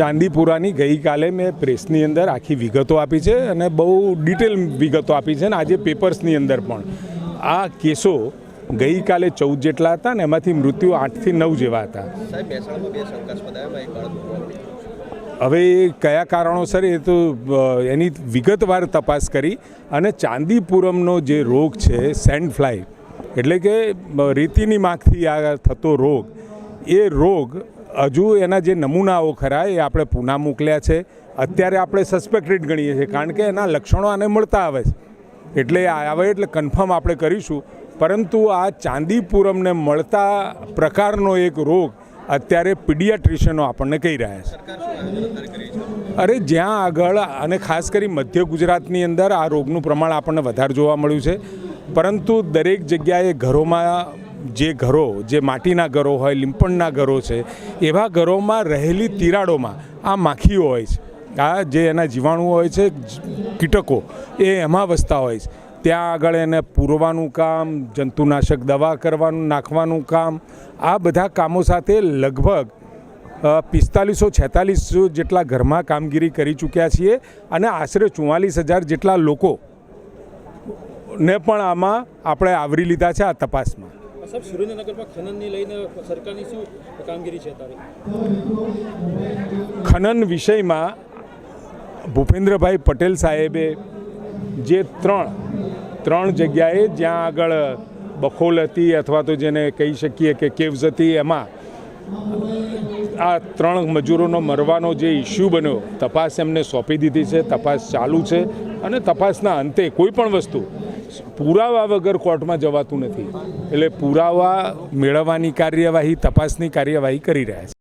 ચાંદીપુરાની ગઈકાલે મેં પ્રેસની અંદર આખી વિગતો આપી છે અને બહુ ડિટેલ વિગતો આપી છે અને આજે પેપર્સની અંદર પણ. આ કેસો ગઈકાલે ચૌદ જેટલા હતા ને એમાંથી મૃત્યુ આઠથી નવ જેવા હતા. હવે એ કયા કારણોસર એ તો એની વિગતવાર તપાસ કરી અને ચાંદીપુરમનો જે રોગ છે સેન્ડ ફ્લાય એટલે કે રેતીની માખથી આ થતો રોગ એ રોગ હજુ એના જે નમૂનાઓ ખરા એ આપણે પૂના મોકલ્યા છે. અત્યારે આપણે સસ્પેક્ટેડ ગણીએ છીએ, કારણ કે એના લક્ષણો આને મળતા આવે છે. એટલે આવે એટલે કન્ફર્મ આપણે કરીશું. પરંતુ આ ચાંદીપુરમને મળતા પ્રકારનો એક રોગ અત્યારે પીડિયાટ્રિશિયનો આપણને કહી રહ્યા છે. અરે જ્યાં આગળ, અને ખાસ કરી મધ્ય ગુજરાતની અંદર આ રોગનું પ્રમાણ આપણને વધારે જોવા મળ્યું છે. પરંતુ દરેક જગ્યાએ ઘરોમાં જે ઘરો, જે માટીના ઘરો હોય, લીંપણના ઘરો છે, એવા ઘરોમાં રહેલી તિરાડોમાં આ માખીઓ હોય છે. આ જે એના જીવાણુઓ હોય છે, કીટકો, એ એમાં વસતા હોય છે. ત્યાં આગળ એને પૂરવાનું કામ, જંતુનાશક દવા કરવાનું, નાખવાનું કામ, આ બધા કામો સાથે લગભગ પિસ્તાલીસો છેતાલીસો જેટલા ઘરમાં કામગીરી કરી ચૂક્યા છીએ અને આશરે ચુમ્માલીસ હજાર જેટલા લોકો ને પણ આમાં આપણે આવરી લીધા છે આ તપાસમાં. સાહેબ, સુરેન્દ્રનગરમાં ખનનની લઈને સરકારની શું કામગીરી છે અત્યારે? ખનન વિષયમાં ભૂપેન્દ્રભાઈ પટેલ સાહેબે જે ત્રણ ત્રણ જગ્યાએ જ્યાં આગળ બખોલ હતી અથવા તો જેને કહી શકીએ કે કેવ્સ હતી, એમાં આ ત્રણ મજૂરોનો મરવાનો જે ઇસ્યુ બન્યો, તપાસ એમને સોંપી દીધી છે, તપાસ ચાલુ છે અને તપાસના અંતે કોઈ પણ વસ્તુ પુરાવા વગર કોર્ટમાં જવાતું નથી. એટલે પુરાવા મેળવવાની કાર્યવાહી તપાસની કાર્યવાહી કરી રહ્યા છે.